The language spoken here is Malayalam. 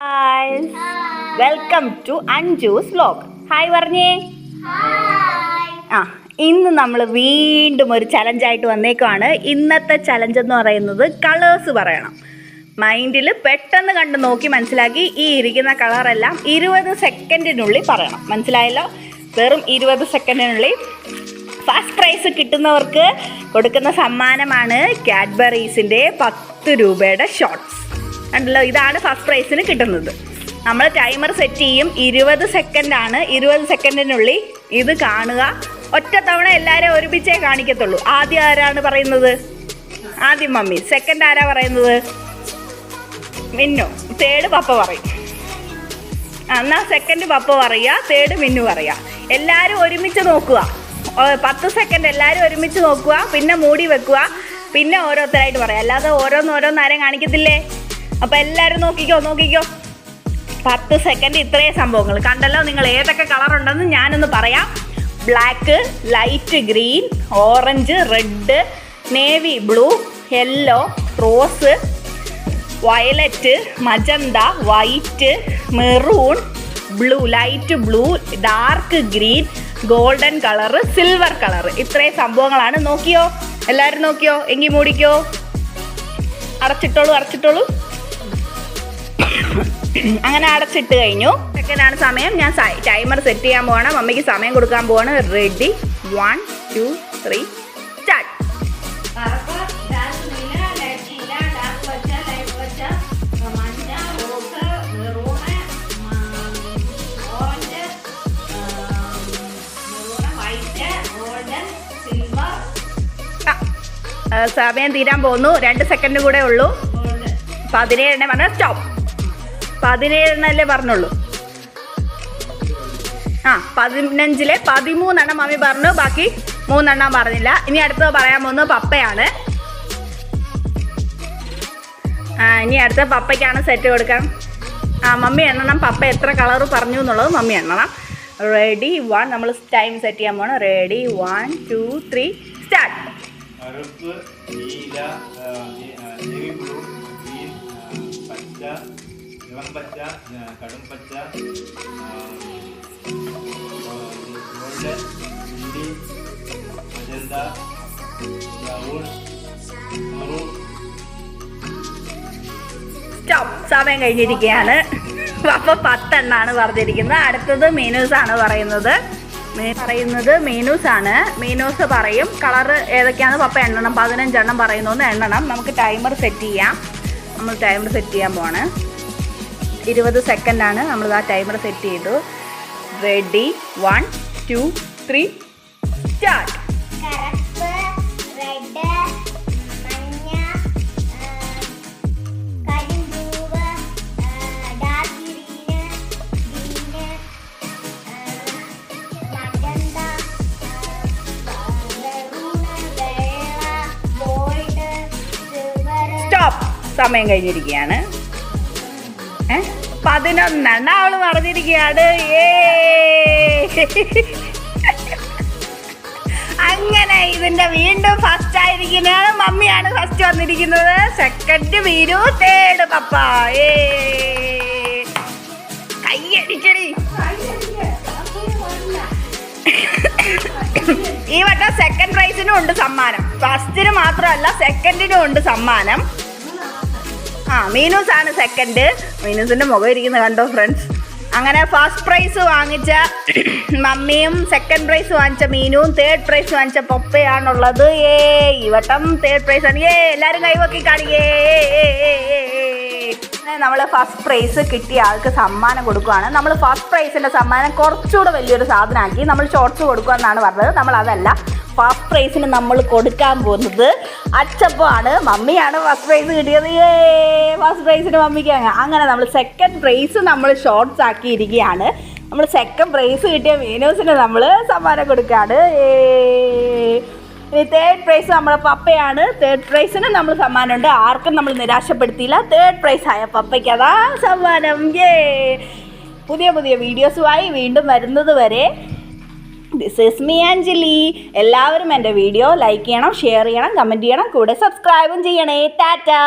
Hi welcome to Anju's vlog hi പറഞ്ഞേ ആ ഇന്ന് നമ്മൾ വീണ്ടും ഒരു ചലഞ്ചായിട്ട് വന്നേക്കുവാണ്. ഇന്നത്തെ ചലഞ്ച് എന്ന് പറയുന്നത് കളേഴ്സ് പറയണം. മൈൻഡിൽ പെട്ടെന്ന് കണ്ട് നോക്കി മനസ്സിലാക്കി ഈ ഇരിക്കുന്ന കളറെല്ലാം ഇരുപത് സെക്കൻഡിനുള്ളിൽ പറയണം. മനസ്സിലായല്ലോ? വെറും ഇരുപത് സെക്കൻഡിനുള്ളിൽ ഫസ്റ്റ് പ്രൈസ് കിട്ടുന്നവർക്ക് കൊടുക്കുന്ന സമ്മാനമാണ് കാഡ്ബറീസിന്റെ പത്ത് രൂപയുടെ ഷോർട്സ് കണ്ടല്ലോ ഇതാണ് ഫസ്റ്റ് പ്രൈസിന് കിട്ടുന്നത്. നമ്മൾ ടൈമർ സെറ്റ് ചെയ്യും ഇരുപത് സെക്കൻഡാണ് ഇരുപത് സെക്കൻഡിനുള്ളിൽ ഇത് കാണുക. ഒറ്റ തവണ എല്ലാവരും ഒരുമിച്ചേ കാണിക്കത്തുള്ളൂ. ആദ്യം ആരാണ് പറയുന്നത്? ആദ്യം മമ്മി. സെക്കൻഡ് ആരാ പറയുന്നത്? മിന്നു. തേർഡ് പപ്പ പറയും. എന്നാൽ സെക്കൻഡ് പപ്പ പറയുക തേർഡ് മിന്നു പറയുക. എല്ലാവരും ഒരുമിച്ച് നോക്കുക. പത്ത് സെക്കൻഡ് എല്ലാവരും ഒരുമിച്ച് നോക്കുക. പിന്നെ മൂടി വെക്കുക. പിന്നെ ഓരോരുത്തരായിട്ട് പറയാം. അല്ലാതെ ഓരോന്നോരോന്നാരും കാണിക്കത്തില്ലേ? അപ്പം എല്ലാരും നോക്കിക്കോ നോക്കിക്കോ. പത്ത് സെക്കൻഡ് ഇത്രയും സംഭവങ്ങൾ കണ്ടല്ലോ നിങ്ങൾ ഏതൊക്കെ കളർ ഉണ്ടെന്ന് ഞാനൊന്ന് പറയാം. Black light green orange red navy blue yellow rose violet magenta white maroon blue light blue dark green golden colour silver colour ഇത്രയും സംഭവങ്ങളാണ്. നോക്കിയോ? എല്ലാവരും നോക്കിയോ? എങ്കിൽ മൂടിക്കോ? അടച്ചിട്ടോളൂ അടച്ചിട്ടോളൂ. അങ്ങനെ അടച്ചിട്ട് കഴിഞ്ഞു. സെക്കൻഡാണ് സമയം. ഞാൻ ടൈമർ സെറ്റ് ചെയ്യാൻ പോവാണ് മമ്മിക്ക് സമയം കൊടുക്കാൻ പോവാണ്. റെഡി വൺ ടു ത്രീ സമയം തീരാൻ പോകുന്നു. രണ്ട് സെക്കൻഡ് കൂടെ ഉള്ളൂ. പതിനേഴെണ്ണ പറഞ്ഞാൽ സ്റ്റോപ്പ് പതിനേഴെണ്ണല്ലേ പറഞ്ഞുള്ളൂ. ആ പതിനഞ്ചിലെ പതിമൂന്നെണ്ണം മമ്മി പറഞ്ഞു ബാക്കി മൂന്നെണ്ണം പറഞ്ഞില്ല. ഇനി അടുത്തത് പറയാൻ പോകുന്നത് പപ്പയാണ്. ആ ഇനി അടുത്ത പപ്പയ്ക്കാണ് സെറ്റ് കൊടുക്കാം. ആ മമ്മി എണ്ണണം പപ്പ എത്ര കളർ പറഞ്ഞു എന്നുള്ളത് മമ്മി എണ്ണണം റെഡി വൺ നമ്മൾ ടൈം സെറ്റ് ചെയ്യാൻ പോകണം ready one two three start കറുപ്പ് നീല ബ്ലൂ പച്ച ഇളം പച്ച കടും പച്ച ഗോൾഡ് മെറൂൺ സമയം കഴിഞ്ഞിരിക്കുകയാണ്. അപ്പൊ പത്തെണ്ണാണ് പറഞ്ഞിരിക്കുന്നത്. അടുത്തത് മീനൂസ് ആണ് പറയുന്നത് പറയുന്നത് ആണ് മീനൂസ് പറയും കളർ ഏതൊക്കെയാണ്? പപ്പ എണ്ണണം പതിനഞ്ചെണ്ണം പറയുന്നു എണ്ണണം. നമുക്ക് ടൈമർ സെറ്റ് ചെയ്യാം. നമ്മൾ ടൈമർ സെറ്റ് ചെയ്യാൻ പോവാണ്. ഇരുപത് സെക്കൻഡാണ് നമ്മൾ ആ ടൈമർ സെറ്റ് ചെയ്തു. Ready one two three start സമയം കഴിഞ്ഞിരിക്കുകയാണ്. ഏ? പതിനൊന്നെണ്ണ അവൾ പറഞ്ഞിരിക്കുകയാണ്. ഏ. അങ്ങനെ ഇതിന്റെ വീണ്ടും ഫസ്റ്റ് ആയിരിക്കുന്നതാണ്. മമ്മിയാണ് ഫസ്റ്റ് വന്നിരിക്കുന്നത്. Second Veeru third papa. ഏ. കയ്യടിക്കടി ഈ വട്ടം സെക്കൻഡ് പ്രൈസിനും ഉണ്ട് സമ്മാനം. ഫസ്റ്റിന് മാത്രമല്ല സെക്കൻഡിനും ഉണ്ട് സമ്മാനം. ആ മീനൂസ് ആണ് സെക്കൻഡ് മീനൂസിന്റെ മുഖം ഇരിക്കുന്നത് കണ്ടോ ഫ്രണ്ട്സ് അങ്ങനെ ഫസ്റ്റ് പ്രൈസ് വാങ്ങിച്ച മമ്മിയും സെക്കൻഡ് പ്രൈസ് വാങ്ങിച്ച മീനുവും തേർഡ് പ്രൈസ് വാങ്ങിച്ച പപ്പയാണുള്ളത്. ഏ ഈ വട്ടം തേർഡ് പ്രൈസ് ആണ്. ഏ എല്ലാവരും കൈവക്കി കാണിക്കേ. നമ്മൾ ഫസ്റ്റ് പ്രൈസ് കിട്ടിയ ആൾക്ക് സമ്മാനം കൊടുക്കുകയാണ് നമ്മൾ ഫസ്റ്റ് പ്രൈസിന്റെ സമ്മാനം കുറച്ചുകൂടെ വലിയൊരു സാധനമാക്കി നമ്മൾ ഷോർട്സ് കൊടുക്കുക എന്നാണ് പറഞ്ഞത്. നമ്മൾ അതല്ല ഫസ്റ്റ് പ്രൈസിന് നമ്മൾ കൊടുക്കാൻ പോകുന്നത് അച്ചപ്പമാണ് മമ്മിയാണ് ഫസ്റ്റ് പ്രൈസ് കിട്ടിയത്. ഏ ഫസ്റ്റ് പ്രൈസിന് മമ്മിക്ക് അങ്ങ്. അങ്ങനെ നമ്മൾ സെക്കൻഡ് പ്രൈസ് നമ്മൾ ഷോർട്സ് ആക്കിയിരിക്കുകയാണ്. നമ്മൾ സെക്കൻഡ് പ്രൈസ് കിട്ടിയ മീനോസിന് നമ്മൾ സമ്മാനം കൊടുക്കുകയാണ്. ഏ ഇനി തേർഡ് പ്രൈസ് നമ്മുടെ പപ്പയാണ്. തേർഡ് പ്രൈസിന് നമ്മൾ സമ്മാനമുണ്ട്. ആർക്കും നമ്മൾ നിരാശപ്പെടുത്തിയില്ല. തേർഡ് പ്രൈസ് ആയ പപ്പയ്ക്ക് അതാ സമ്മാനം. ഏ പുതിയ പുതിയ വീഡിയോസുമായി വീണ്ടും വരുന്നത് വരെ. ദിസ് ഇസ് മീ ആഞ്ജലി എല്ലാവരും എന്റെ വീഡിയോ ലൈക്ക് ചെയ്യണം ഷെയർ ചെയ്യണം കമന്റ് ചെയ്യണം. കൂടെ സബ്സ്ക്രൈബും ചെയ്യണേ. ടാറ്റാ